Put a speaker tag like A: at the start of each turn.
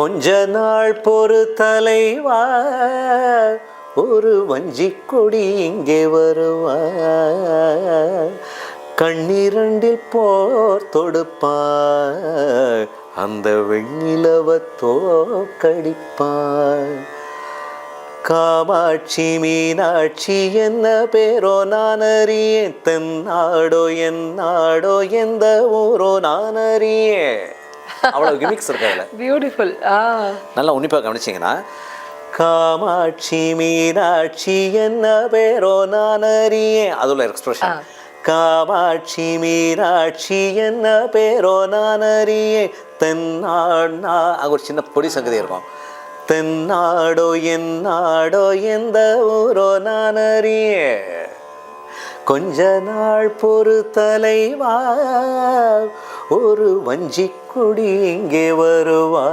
A: கொஞ்ச நாள் பொறு தலைவா ஒரு வஞ்சி கொடி இங்கே வருவா. கண்ணிரண்டில் போர் தொடுப்பா அந்த வெண்ணிலவ தோக்கடிப்பார் காமாட்சி மீனாட்சி என்ன பேரோ நான் அறியேன் தென்னாடோ என் நாடோ எந்த ஊரோ நான் அறியேன் அவ்வளோ கிமிக்ஸ் இருக்கு அதில்
B: பியூட்டிஃபுல்
A: நல்லா உன்னிப்பாக கவனிச்சிங்கன்னா காமாட்சி மீனாட்சி என்ன பேரோ நான் அறியேன். அதுல எக்ஸ்பிரஷன் காமாட்சி மீனாட்சி என்ன பேரோ நான் அறியேன். தென்னாடா அங்க ஒரு சின்ன பொடி சங்கதி இருக்கும். தென்னாடோ என் நாடோ எந்த ஊரோ நான் அறியேன். கொஞ்ச நாள் பொறு தலைவா ஒரு வஞ்சிக்குடி இங்கே வருவா